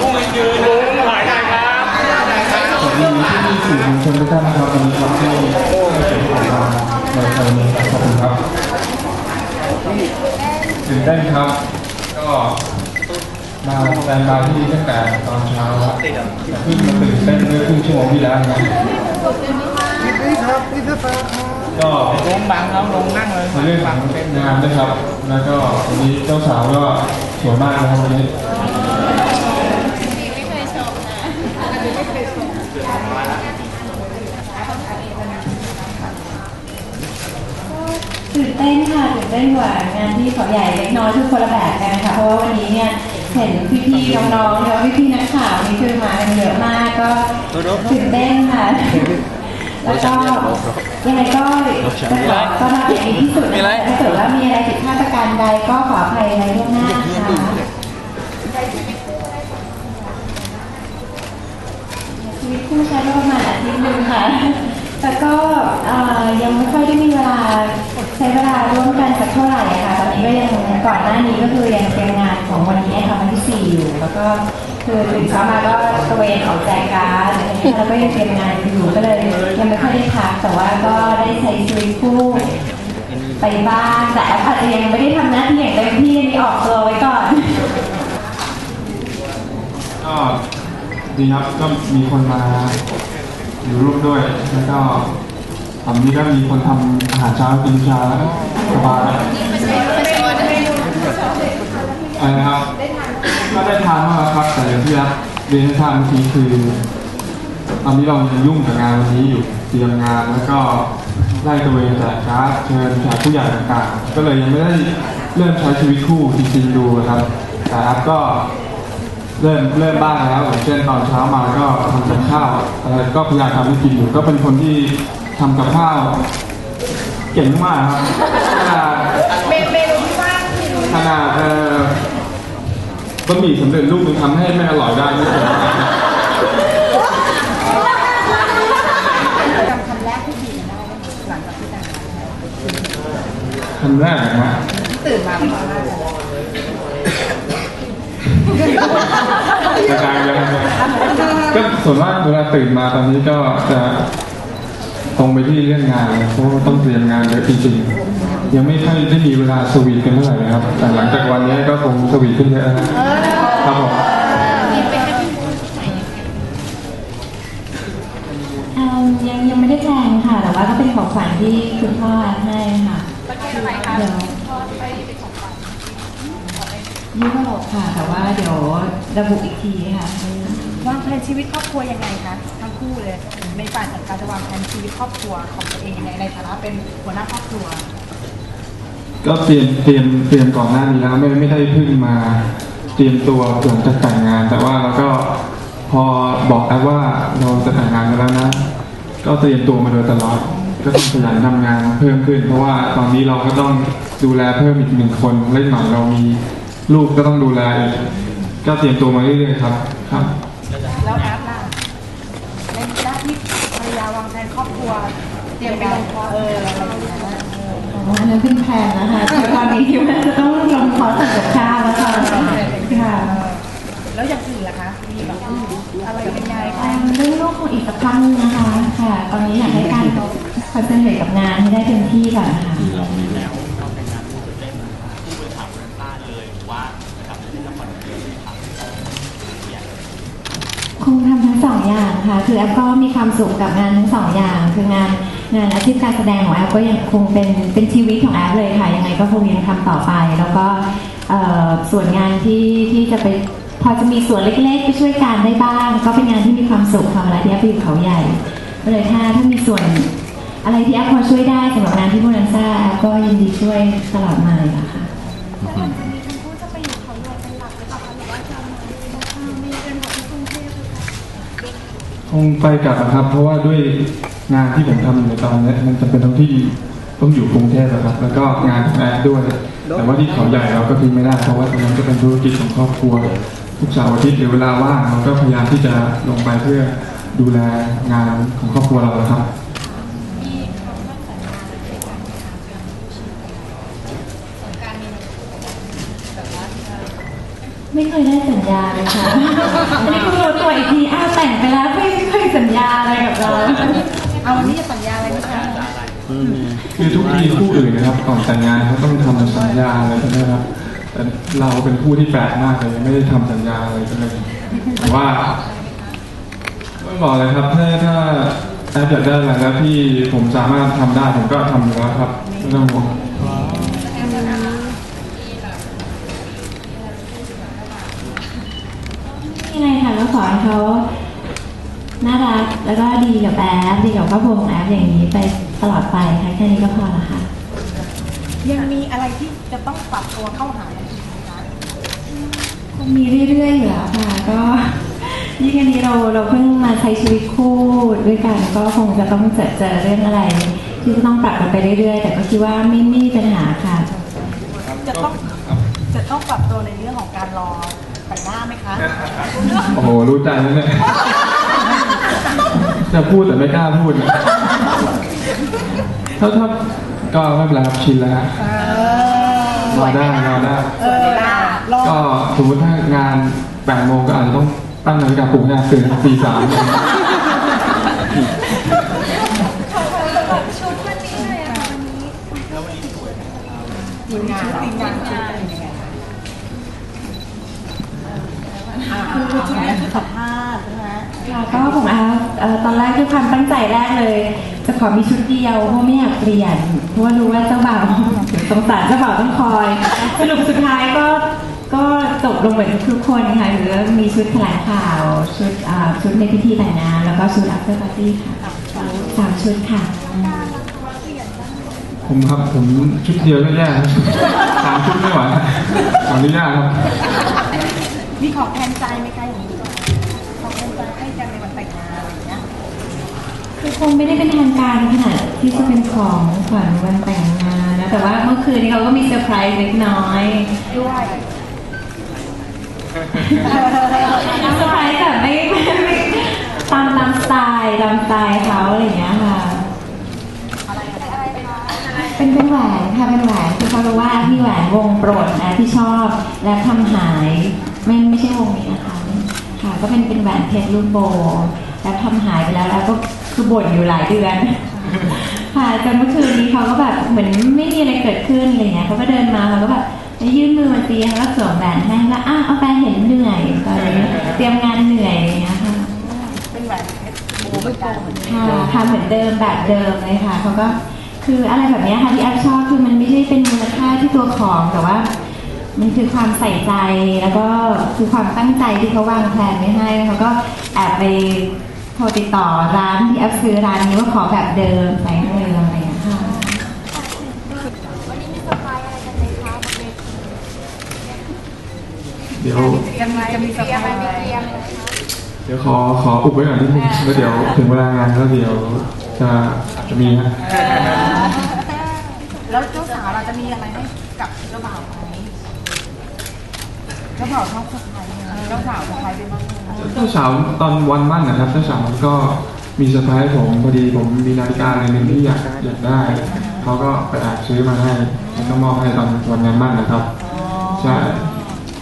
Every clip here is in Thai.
พุ่งยืนลุงถอยได้ครับสวัสดีที่สื่อมวลชนทุกท่านนะครับวันนี้ครับที่เป็นผ่านมาในไทยนี้ขอบคุณครับตื่นเต้นครับ ก็มาแสดงบายที่นี่ตั้งแต่ตอนเช้าแล้วเพิ่งมาตื่นเต้นเมื่อครึ่งชั่วโมงที่แล้วนะก็ลุงบังครับลุงนั่งเลยเรื่องของงานนะครับ แล้วก็วันนี้เจ้าสาวก็สวยมากนะครับวันนี้ ตื่นเต้นค่ะตื่นเต้นกว่างานที่เขาใหญ่เล็กน้อยทุกคนละแบบกันนะคะเพราะว่าวันนี้เนี่ยเห็นพี่ๆน้องๆแล้วพี่ๆนักข่าวนี่คือมากันเยอะมากก็ตื่นเต้นค่ะแล้วก็ยังไงก็จะขอต้อนรับอย่างดีที่สุดนะคะถ้าเกิดว่ามีอะไรผิดพลาดประการใดก็ขออภัยในล่วงหน้าค่ะชีวิตคู่ใช้ได้ประมาณอาทิตย์หนึ่งค่ะแต่ก็เอ่อยังไม่ค่อยได้มีเวลา ใช้เวลาร่วมกันสักเท่าไหร่ค่ะตอนนี้ก็ยังก่อนหน้านี้ก็คือยังเตรียมงานของวันนี้ค่ะวันที่สี่อยู่ แล้วก็คือตื่นเช้ามาก็ตระเวนออกแจกการ์ดแล้วก็ยังเตรียมงานอยู่ก็เลยยังไม่ค่อยได้พักแต่ว่าก็ได้ใช้ชีวิตคู่ไปบ้างแต่อาจจะยังไม่ได้ทำหน้าที่อย่างเต็มที่อันนี้ออกตัวไว้ก่อนก็ดีครับก็มีคนมาอยู่ร่วมด้วยแล้วก็ ตอนนี้ก็มีคนทำอาหารเช้ากินเช้าแล้วสบายอะไรนะครับ ก็ได้ทานมากแล้วครับ แต่อย่างที่รับเรียนให้ทราบเมื่อกี้คือ ตอนนี้เรายังยุ่งกับงานวันนี้อยู่เตรียมงานแล้วก็ไล่ตระเวนแจกการ์ดเชิญแขกผู้ใหญ่ต่างๆ ก็เลยยังไม่ได้เริ่มใช้ชีวิตคู่จริงๆดูนะครับ แต่อัพก็เริ่มเริ่มบ้างแล้วอย่างเช่นตอนเช้ามาก็ทำกับข้าวอะไรก็พยายามทำให้กินอยู่ ก็เป็นคนที่ ทำกับข้าวเก่งมากครับขนาดขนาดเอ่อบะหมี่สำเร็จรูปมันทำให้ไม่อร่อยได้ไม่เคยคำแรกนะฮะตื่นมาจะดังยังไงก็ส่วนมากเวลาตื่นมาตอนนี้ก็จะ ตรงไปที่เรื่องงานเลยเพราะว่าต้องเตรียมงานเยอะจริงๆ ยังไม่ค่อยได้มีเวลาสวีทกันเท่าไหร่นะครับ แต่หลังจากวันนี้ก็คงสวีทขึ้นเยอะนะครับผมเอิ่มยังยังไม่ได้แพลนค่ะ แต่ว่าก็เป็นของขวัญที่คุณพ่อให้ค่ะเดี๋ยวยุโรปค่ะ แต่ว่าเดี๋ยวระบุอีกทีค่ะวาง แผนชีวิตครอบครัวยังไงคะทั้งคู่เลยในฝ่ายจัดการจะวางแผนชีวิตครอบครัวของตัวเองยังไงในฐานะเป็นหัวหน้าครอบครัว ก็เตรียมเตรียมเตรียมก่อนหน้านี้แล้วไม่ไม่ได้เพิ่งมาเตรียมตัวหลังจากแต่งงาน แต่ว่าเราก็พอบอกแล้วว่าเราจะแต่งงานกันแล้วนะ ก็เตรียมตัวมาโดยตลอด ก็ต้องขยันทำงานเพิ่มขึ้น เพราะว่าตอนนี้เราก็ต้องดูแลเพิ่มอีกหนึ่งคนเล่นหน่อยเรามีลูกก็ต้องดูแลอีกก็เตรียมตัวมาเรื่อยๆครับครับ แล้วแอปล่ะในหน้าที่ภรรยาวางแผนครอบครัว เต รียมไปลงคอร์สเอออันนั้นเป็นแพลนนะคะตอนนี้คิดว่าจะต้องลงคอร์สทำกับข้าวแล้วค่ะค่ะแล้วอย่างอื่นล่ะคะมีแบบอะไรยังไงเอิ่มเรื่องลูกคงอีกสักพักนึงนะคะค่ะ ตอนนี้อยากให้การคอนเซนเทรตกับงานให้ได้เต็มที่ก่อนค่ะคงทำทั้งสองอย่างค่ะ คือแอฟก็มีความสุขกับงานทั้งสองอย่าง คืองาน งานอาชีพการแสดงของแอฟก็ยังคงเป็นเป็นชีวิตของแอฟเลยค่ะ ยังไงก็คงยังทำต่อไป แล้วก็เอ่อส่วนงานที่ที่จะไปพอจะมีส่วนเล็กๆไปช่วยการได้บ้าง ก็เป็นงานที่มีความสุขทำอะไรที่แอฟไปอยู่เขาใหญ่ก็เลยถ้าถ้ามีส่วนอะไรที่แอฟพอช่วยได้สำหรับงานที่โมนันซ่าแอฟก็ยินดีช่วยตลอดมาเลยค่ะคงไปกลับนะครับ เพราะว่าด้วย งานที่ผมทำอยู่ในตอนนี้มันจะเป็นทั้งที่ต้องอยู่กรุงเทพนะครับ แล้วก็งานของแอดด้วย แต่ว่าที่เขาใหญ่เราก็ทิ้งไม่ได้ เพราะว่าตรงนั้นก็เป็นธุรกิจของครอบครัว ทุกเสาร์อาทิตย์หรือเวลาว่างเราก็พยายามที่จะลงไปเพื่อดูแลงานของครอบครัวเราครับไม่เคยได้สัญญาเลยค่ะอันนี้เพิ่งรู้ตัวอีกทีอ้าวแต่งไปแล้วไม่เคยสัญญาอะไรกับเรา เอาวันนี้จะสัญญาอะไรไหมคะคือทุกทีคู่อื่นนะครับก่อนแต่งงานเขาต้องทำสัญญาอะไรใช่ไหมครับแต่เราเป็นคู่ที่แปลกมากเลยไม่ได้ทำสัญญาอะไรกันเลยแต่ว่าไม่บอกเลยครับถ้าถ้าแอปอยากได้อะไรแล้วที่ผมสามารถทำได้ผมก็ทำอยู่แล้วครับไม่ต้องห่วงยังไงค่ะก็ขอให้เขา น่ารักแล้วก็ดีกับแอฟดีกับครอบครัวของแอฟอย่างนี้ไปตลอดไปค่ะแค่นี้ก็พอละค่ะ ยังมีอะไรที่จะต้องปรับตัวเข้าหากันอีกไหมคะคงมีเรื่อยๆอยู่แล้วค่ะก็ยิ่งอันนี้เราเราเพิ่งมาใช้ชีวิตคู่ด้วยกันก็คงจะต้องเจอเจอเรื่องอะไร ที่จะต้องปรับกันไปเรื่อยๆ แต่ก็คิดว่าไม่ไม่มีปัญหาค่ะ จะต้องจะต้องปรับตัวในเรื่องของการรอแต่งหน้าไหมคะ โอ้โหรู้ใจแล้วเนี่ย จะพูดแต่ไม่กล้าพูดนะถ้าถ้าก็ไม่เป็นไรครับชินแล้วฮะรอได้รอได้เออรอก็สมมติถ้างานแปดโมงก็อาจจะต้องตั้งนาฬิกาปลุกงานตื่นตีสามทีมงานทีมงานชุดเป็นยังไงคะอ่าคือชุดนี้ชุดสัมภาษณ์ใช่ไหม ค่ะก็ผมเอาเอ่อตอนแรกด้วยความตั้งใจแรกเลย จะขอมีชุดเดียวเพราะไม่อยากเปลี่ยนเพราะว่ารู้ว่าเจ้าบ่าวสงสารเจ้าบ่าวต้องคอยสรุปสุดท้ายก็ก็จบลงเหมือนทุกคนค่ะหรือว่ามีชุดแถลงข่าวชุดอ่าชุดในพิธีแต่งงานแล้วก็ชุด after party ค่ะสามชุดค่ะ ผมครับผมชุดเดียวก็แย่ครับสามชุดไม่ไหวขออนุญาตครับมีของแทนใจไหมคะอย่างนี้ คือคงไม่ได้เป็นทางการขนาดที่จะเป็นของขวัญวันแต่งงานนะแต่ว่าเมื่อคืนนี้เขาก็มีเซอร์ไพรส์เล็กน้อยด้วยเซอร์ไพรส์แบบไม่ไม่ไม่ตามตามสไตล์ตามสไตล์เขาอะไรอย่างเงี้ยค่ะอะไรอะไรคะเป็นเป็นแหวนค่ะเป็นแหวนคือเขารู้ว่ามีแหวนวงโปรดนะที่ชอบและทำหายไม่ไม่ใช่วงนี้นะคะค่ะ ก็เป็นเป็นแหวนเพชรรูปโบแล้วทำหายไปแล้วแล้วก็ คือบ่นอยู่หลายเดือนค่ะจนเมื่อคืนนี้เขาก็แบบเหมือนไม่มีอะไรเกิดขึ้นอะไรเงี้ยเขาก็เดินมาเขาก็แบบยื่นมือมาตีแล้วก็สวมแหวนให้แล้วอ้าวเอาแฟนเห็นเหนื่อยตอนนี้เตรียมงานเหนื่อยอะไรเงี้ยค่ะเป็นแหวนเพชรโบเหมือนกันค่ะทำเหมือนเดิมแบบเดิมเลยค่ะเขาก็คืออะไรแบบเนี้ยค่ะที่แอปชอบคือมันไม่ใช่เป็นมูลค่าที่ตัวของแต่ว่า มันคือความใส่ใจแล้วก็คือความตั้งใจที่เขาวางแผนไว้ให้แล้วเขาก็แอบไป โทรติดต่อร้านที่แอปซื้อร้านนี้ว่าขอแบบเดิมใส่เดิมอะไรอย่างเงี้ยค่ะเดี๋ยวจะมีจะมีเซอร์ไพรส์อะไรเดี๋ยวขอขออุบไว้ก่อนนิดนึงแล้วเดี๋ยวถึงเวลางานแล้วเดี๋ยวจะจะมีฮะแล้วเจ้าสาวเราจะมีอะไรให้กับเจ้าบ่าวไหมเจ้าบ่าวชอบ เซอร์ไพรส์ไหมเจ้าสาวเซอร์ไพรส์ไปบ้างไหมเจ้าสาวตอนวันมั่นนะครับเจ้าสาวก็มีเซอร์ไพรส์ผมพอดีผมมีนาฬิกาอะไรหนึ่งที่อยากอยากได้เขาก็ไปแอบซื้อมาให้แล้วก็มอบให้ตอนวันงานมั่นนะครับใช่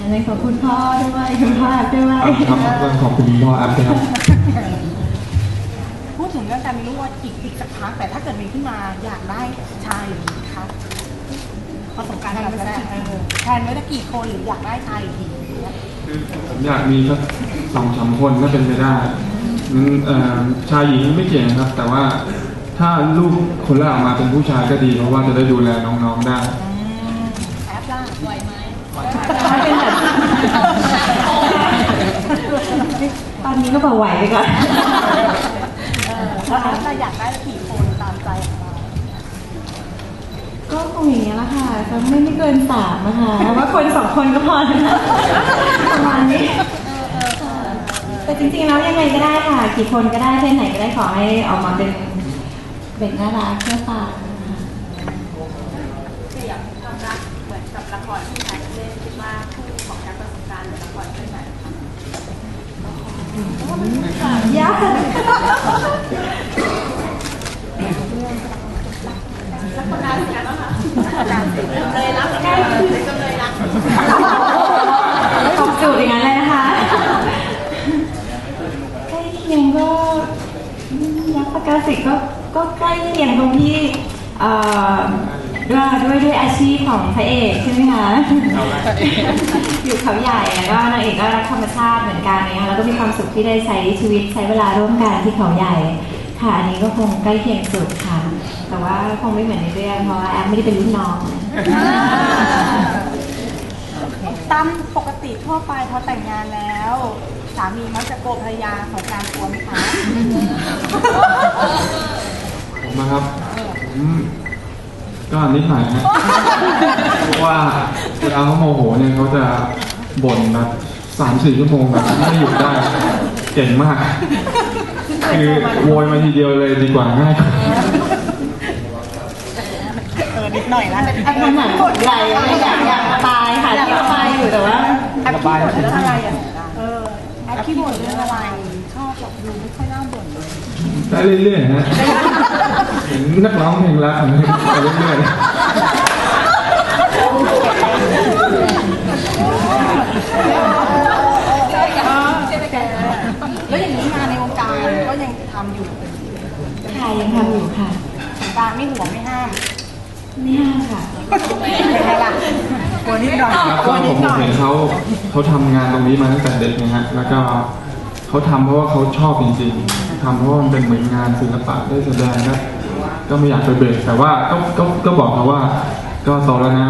อันนี้ขอบคุณพ่อด้วยคุณพ่อด้วยครับต้องขอบคุณพ่อแอปด้วยครับพูดถึงเรื่องการมีลูกว่าอีกอีกสักพักแต่ถ้าเกิดมีขึ้นมาอยากได้ชายหรือหญิงคะประสบการณ์การแสดงแทนไว้จะกี่คนหรืออยากได้ชายหรือหญิงอย่างเงี้ย ผมอยากมีสักสองสามคนถ้าเป็นไปได้นั้นเอ่อชายหญิงไม่เก่งครับ แต่ว่าถ้าลูกคนแรกออกมาเป็นผู้ชายก็ดี เพราะว่าจะได้ดูแลน้องๆได้แอปล่ะไหวไหมเป็นแบบตอนนี้ก็บอกไหวไปก่อนเออแล้วแอปจะอยากได้กี่คนตามใจของเรา ก็คงอย่างนี้ยแหละค่ะสักไม่ไม่เกินสามนะคะว่าคนสองคนก็พอนะประมาณนี้ แต่จริงๆแล้วยังไงก็ได้ค่ะ กี่คนก็ได้เพศไหนก็ได้ขอให้ออกมาเป็นเป็นน่ารักเชื่อฟังนะคะคืออย่างความกเหมือนกับละครที่ถ่าเล่นคิดว่าคู่ของการประสบการณ์หรือละครเรื่องไหนคะยากแล้วคนนั้นเนี่ยต้อง เลยรักใกล้จำเลยรักตอบสูตรอย่างนั้นเลยนะคะใกล้เคียงก็รักปากกาศิษ์ก็ใกล้เคียงตรงที่ด้วยด้วยด้วยอาชีพของพระเอกใช่ไหมคะ อยู่เขาใหญ่แล้วก็นางเอกก็รักธรรมชาติเหมือนกันนะคะแล้วก็มีความสุขที่ได้ใช้ชีวิตใช้เวลาร่วมกันที่เขาใหญ่ ค่ะ อันนี้ก็คงใกล้เคียงสุดค่ะ แต่ว่าคงไม่เหมือนในเรื่องเพราะว่าแอปไม่ได้เป็นรุ่นน้องตามปกติทั่วไปพอแต่งงานแล้ว สามีมักจะโกรธภรรยาของการกลัวไหมคะผมนะครับผมก็นิดหน่อยนะเพราะว่าเวลาเขาโมโหเนี่ยเขาจะบ่นแบบสามสี่ชั่วโมงแบบไม่หยุดได้ เก่งมาก คือโวยมาทีเดียวเลยดีกว่าง่ายกว่าเออนิดหน่อยนะอันนั้นหนังกดไหลอะไรอยากอยากระบายค่ะที่ระบายอยู่แต่ว่าแอปขี้บ่นเรื่องอะไรอะเออแอปขี้บ่นเรื่องอะไรชอบแบบดูไม่ค่อยน่าบ่นเลยได้เรื่อยๆนะเห็นนักร้องเพลงรักของเพลงไปเรื่อยๆ แล้วอย่างนี้งานในวงการก็ยังทำอยู่ ค่ะยัง ทำอยู่ค่ะสงกรารไม่ห่วงไม่ห้าม ไม่ห้ามค่ะยังไงล่ะกลัวนิดหน่อยครับกลัก็วผนิดมหน่อย เห็นเขาเขาทำงานตรงนี้มาตั้งแต่เด็กนะฮะแล้วก็เขาทำเพราะว่าเขาชอบจริงๆทำเพราะว่ามันเป็นเหมือนงานศิลปะได้แสดงนะก็ไม่อยากไปเบรกแต่ว่าก็ก็ก็บอกเขาว่า ก็โตแล้วนะ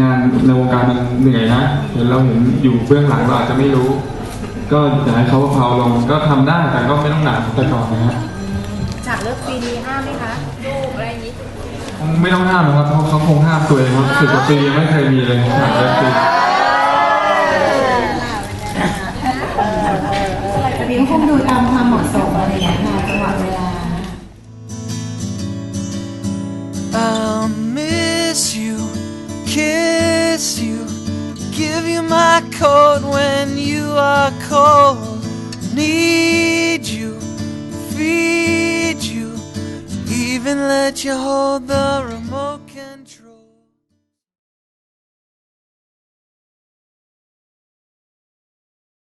งานในวงการมันเหนื่อยนะเห็นเราเห็นอยู่เบื้องหลังเราอาจจะไม่รู้ ก็อยากให้เขาเผาลงก็ทำได้แต่ก็ไม่ต้องหนักแต่ก่อนนะฮะ ฉากเลิกซีนีห้ามไหมคะคงไม่ต้องห้ามนะครับเพราะเขาคงห้ามตัวเองเพราะสิบกว่าปียังไม่เคยมีเลยฉากเลิกปีแต่เพียงคงดูตามความเหมาะสมอะไรอย่างเงี้ยค่ะจังหวะเวลา I'll miss you, kiss you, give you my coat when you are cold. Need you, even let you hold the remote.